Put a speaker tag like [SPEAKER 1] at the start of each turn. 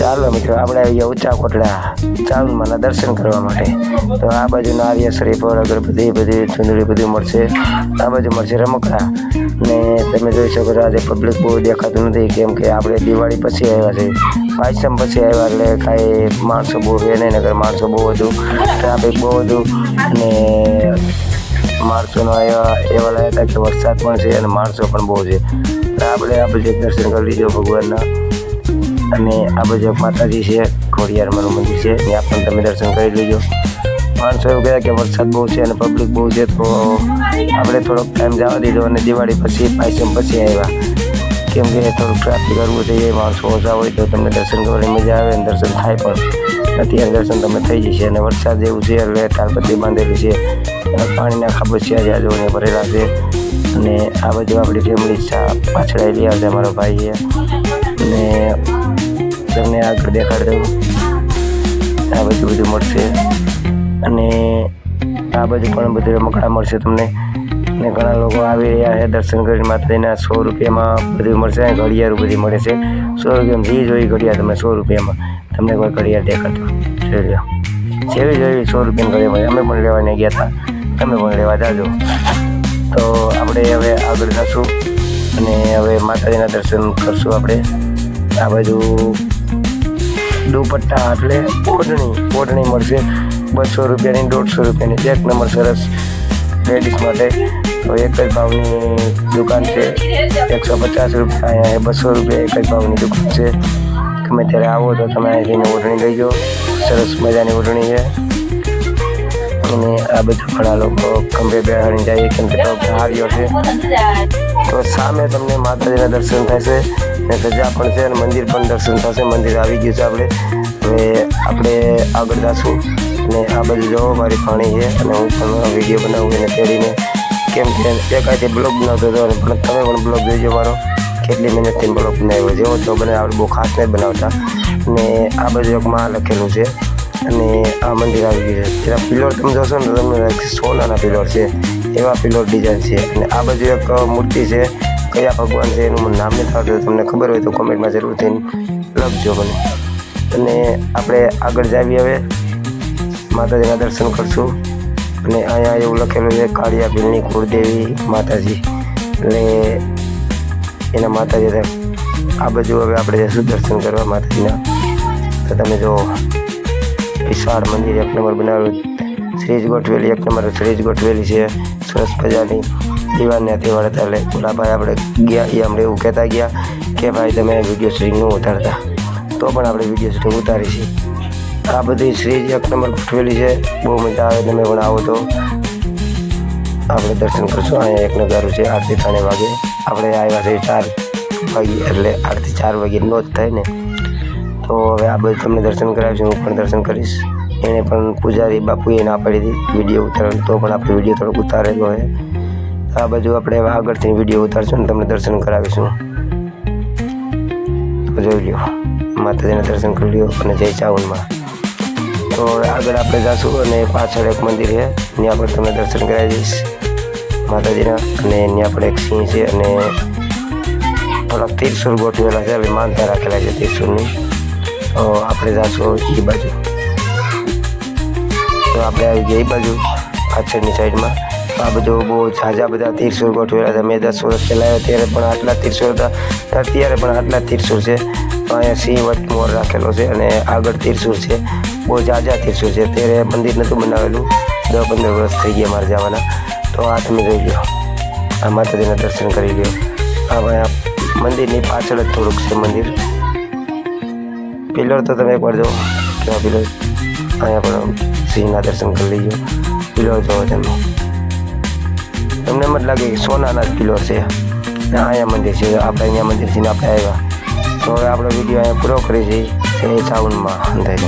[SPEAKER 1] ચાલો મિત્રો, આપણે આવી ગયા ઊંચા કોટડા ચાવલમાના દર્શન કરવા માટે. તો આ બાજુ નારિયેળ શ્રીફળ અગરબત્તી બધી ચુંદડી બધું મળશે. આ બાજુ મળશે રમકડા. ને તમે જોઈ શકો છો, આજે પબ્લિક બહુ દેખાતું નથી, કેમ કે આપણે દિવાળી પછી આવ્યા છે. પાયસમ પછી આવ્યા, એટલે કાંઈ માણસો બહુ છે નહીં નગર માણસો બહુ હતું ટ્રાફિક બહુ હતું અને માણસોનો એવા એવા હતા કે વરસાદ પણ છે અને માણસો પણ બહુ છે. આપણે આપણે દર્શન કરી લીધો ભગવાનના. અને આ બાજુ માતાજી છે ખોડિયારમાંનું મંદિર છે. ત્યાં પણ તમે દર્શન કરી લેજો. માણસો એવું કહેવાય કે વરસાદ બહુ છે અને પબ્લિક બહુ છે, તો આપણે થોડોક ટાઈમ જવા દીધો અને દિવાળી પછી, પાયસમ પછી આવ્યા. કેમ કે થોડુંક ટ્રાફિક કરવું જોઈએ માણસો ઓછા હોય તો તમને દર્શન કરવાની મજા આવે અને દર્શન થાય પણ અત્યારે દર્શન તમે થઈ જશે અને વરસાદ જેવું છે, એટલે તાલપત્રી બાંધેલી છે. પાણીના ખાબોચિયા છે આજુને ભરેલા છે. અને આ બાજુ આપણી ફેમિલી પાછળ આવી રહ્યા છે, અમારો ભાઈ છે અને આગળ દેખાડી દઉં. આ બધું બધું મળશે. અને આ બાજુ પણ બધું રમકડા મળશે તમને. ને ઘણા લોકો આવી રહ્યા છે દર્શન કરીને માતાજીના સો રૂપિયામાં બધું મળશે. અને ઘડિયાળ બધી મળે છે. સો રૂપિયામાં જે જોઈ ઘડિયાળ તમે સો રૂપિયામાં. તમને કોઈ ઘડિયાળ દેખાતો જોઈ લો જેવી જોઈ સો રૂપિયાની ઘડિયાળ અમે પણ લેવાને ગયા હતા તમે પણ લેવા જાજો. તો આપણે હવે આગળ જશું. અને હવે માતાજીના દર્શન કરશું આપણે. આ બાજુ દુપટ્ટા એટલે ઓઢણી ઓઢણી મળશે બસો રૂપિયાની દોઢસો રૂપિયાની એક નંબર સરસ લેડીઝ માટે તો એક જ ભાવની દુકાન છે એકસો પચાસ રૂપિયા અહીંયા બસો રૂપિયા એક જ ભાવની દુકાન છે ગમે ત્યારે આવો તો તમે અહીંથી ઓઢણી લઈ જાઓ સરસ મજાની ઓઢણી છે અને આ બધું ઘણા લોકો ખંભે બેહાડી જાય કેમ કે તો હાર્યો છે તો સામે તમને માતાજીના દર્શન થશે ને ગજા પણ છે અને મંદિર પણ દર્શન થશે. મંદિર આવી ગયું છે આપણે. હવે આપણે આગળ જશું. અને આ બધું જોવો મારી પાણી છે. અને હું પણ વીડિયો બનાવું એને તેડીને કેમ કે એક આજે બ્લોગ બનાવતો હતો અને પણ તમે પણ બ્લોગ જોઈજો મારો. કેટલી મહેનતથી બ્લોગ બનાવ્યો. જેવો તો બને આપણે બહુ ખાસ નહીં બનાવતા. અને આ બધું એક માં લખેલું છે. અને આ મંદિર આવી ગયું છે. તેના પિલોર તમે જોશો ને તમને સોનાના પિલોર છે. એવા પિલોર ડિઝાઇન છે. અને આ બાજુ એક મૂર્તિ છે. કયા ભગવાન છે એનું નામ નથી આવતું તમને ખબર હોય તો કોમેન્ટમાં જરૂરથી લખજો મને. અને આપણે આગળ જાવી હવે. માતાજીના દર્શન કરશું. અને અહીંયા એવું લખેલું છે કાળિયા ભીલની કુળદેવી માતાજી. એટલે એના માતાજી આ બાજુ હવે આપણે જઈશું દર્શન કરવા માતાજીના. તો તમે જો, વિશાળ મંદિર એક નંબર બનાવ્યું શ્રીજ ગોઠવેલી, એક નંબર શ્રીજ ગોઠવેલી છે. સરસ મજાની. દિવાળને તહેવાર હતા એટલે ગુલાભાઈ આપણે ગયા, એ આપણે એવું કહેતા ગયા કે ભાઈ તમે વીડિયો શૂટિંગનું ઉતારતા. તો પણ આપણે વીડિયો શૂટિંગ ઉતારી છે. આ બધી શ્રીજ એક નંબર ગોઠવેલી છે. બહુ મજા આવે તમે પણ આવો તો. આપણે દર્શન કરશું. અહીંયા એક નજારું છે, આરતી ત્રણે વાગે. આપણે આવ્યા છે ચાર વાગે, એટલે આરતી ચાર વાગે નો જ થાય ને. તો હવે આ બધું તમને દર્શન કરાવીશું હું પણ દર્શન કરીશ. એણે પણ પૂજારી બાપુએ ના પાડી હતી વીડિયો ઉતારવાનું. તો પણ આપણે વીડિયો થોડોક ઉતારેલો હોય આ બાજુ આપણે આગળથી વીડિયો ઉતારશું ને તમને દર્શન કરાવીશું. તો જોઈ લ્યો, માતાજીના દર્શન કરી લ્યો અને જય ચાવનમાં. તો આગળ આપણે જઈશું અને પાછળ એક મંદિર છે, ત્યાં પણ તમને દર્શન કરાવી દઈશ. માતાજીના અને ત્યાં પણ એક સિંહ છે અને થોડાક તીરસુર ગોઠવેલા છે એટલે માનતા રાખેલા છે તીરસુરની તો આપણે જઈશું એ બાજુ. તો આપણે આવી ગયા એ બાજુ, પાછળની સાઈડમાં આ બધું બહુ ઝાઝા બધા તીરસુર ગોઠવેલા હતા. મેં દસ વર્ષ પહેલાં ત્યારે પણ આટલા તીરસુર હતા. અત્યારે પણ આટલા તીરસુર છે. અહીંયા સિંહ વટ મોર રાખેલો છે અને આગળ તીરસુર છે. બહુ ઝાઝા તીરસુર છે. ત્યારે મંદિર નહોતું બનાવેલું. દસ પંદર વર્ષ થઈ ગયા મારે જવાના. તો આ તમે જોઈ લો આ માતાજીના દર્શન કરી લો આ આ મંદિરની પાછળ જ થોડુંક છે મંદિર. પિલર તો તમે એકવાર જુઓ કેવા પિલર અહીંયા પણ સિંહના દર્શન કરી લેજો. પિલર જોવો તમે. તમને એમ જ લાગે કે સોનાના જ પિલર છે. અહીંયા મંદિર છે. આપણે અહીંયા મંદિર છે ને આપણે આવ્યા તો હવે આપણો વીડિયો અહીંયા પૂરો કરી છે એ સાઉન્ડમાં. અંદાજ